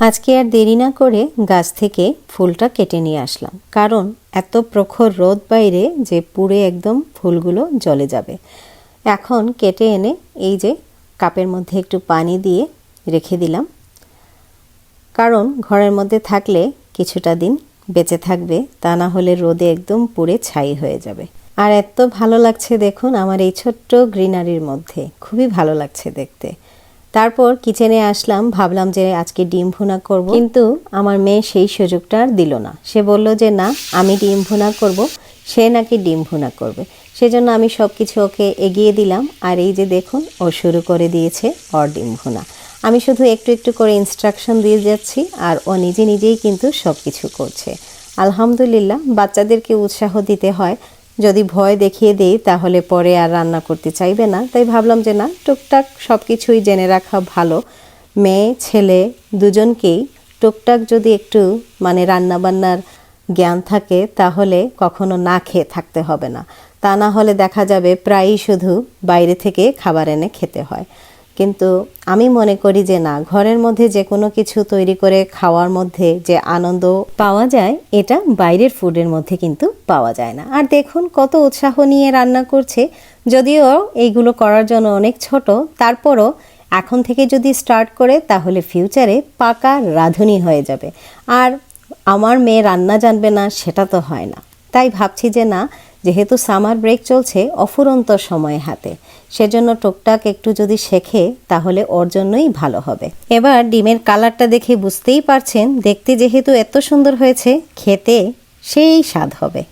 আজকে আর দেরি না করে গাছ থেকে ফুলটা কেটে নিয়ে আসলাম। কারণ এত প্রখর রোদ বাইরে যে পুড়ে একদম ফুলগুলো জ্বলে যাবে। এখন কেটে এনে এই যে কাপের মধ্যে একটু পানি দিয়ে রেখে দিলাম। কারণ ঘরের মধ্যে থাকলে কিছুটা দিন বেঁচে থাকবে, তা না হলে রোদে একদম পুড়ে ছাই হয়ে যাবে। আর এত ভালো লাগছে দেখুন আমার এই ছোট্ট গ্রিনারির মধ্যে। খুবই ভালো লাগছে দেখতে। তারপর কিচেনে আসলাম, ভাবলাম যে আজকে ডিম ভুনা করব। কিন্তু আমার মেয়ে সেই সুযোগটা আর দিল না। সে বলল যে, না, আমি ডিম ভুনা করব। সে নাকি ডিম ভুনা করবে। সেজন্য আমি সব কিছু ওকে এগিয়ে দিলাম। আর এই যে দেখুন, ও শুরু করে দিয়েছে ওর ডিম ভুনা। আমি শুধু একটু একটু করে ইনস্ট্রাকশন দিয়ে যাচ্ছি আর ও নিজে নিজেই কিন্তু সব কিছু করছে। আলহামদুলিল্লাহ, বাচ্চাদেরকে উৎসাহ দিতে হয়। যদি ভয় দেখিয়ে দেই, তাহলে পরে আর রান্না করতে চাইবে না। তাই ভাবলাম যে না, টুকটাক সব কিছুই জেনে রাখা ভালো। মেয়ে, ছেলে দুজনকেই টুকটাক যদি একটু মানে রান্নাবান্নার জ্ঞান থাকে, তাহলে কখনো না খেয়ে থাকতে হবে না। তা না হলে দেখা যাবে প্রায়ই শুধু বাইরে থেকে খাবার এনে খেতে হয়। কিন্তু আমি মনে করি যে না, ঘরের মধ্যে যে কোনো কিছু তৈরি করে খাওয়ার মধ্যে যে আনন্দ পাওয়া যায়, এটা বাইরের ফুডের মধ্যে কিন্তু পাওয়া যায় না। আর দেখুন কত উৎসাহ নিয়ে রান্না করছে। যদিও এইগুলো করার জন্য অনেক ছোট, তারপরও এখন থেকে যদি স্টার্ট করে, তাহলে ফিউচারে পাকা রাঁধুনি হয়ে যাবে। আর আমার মেয়ে রান্না জানবে না, সেটা তো হয় না। তাই ভাবছি যে না যেহেতু সামার ব্রেক চলছে অফুরন্ত সময় হাতে। সেজন্য টুকটাক একটু যদি শেখে, তাহলে ওর জন্যই ভালো হবে। এবার ডিমের কালারটা দেখে বুঝতেই পারছেন, দেখতে যেহেতু এত সুন্দর হয়েছে, খেতে সেই স্বাদ হবে।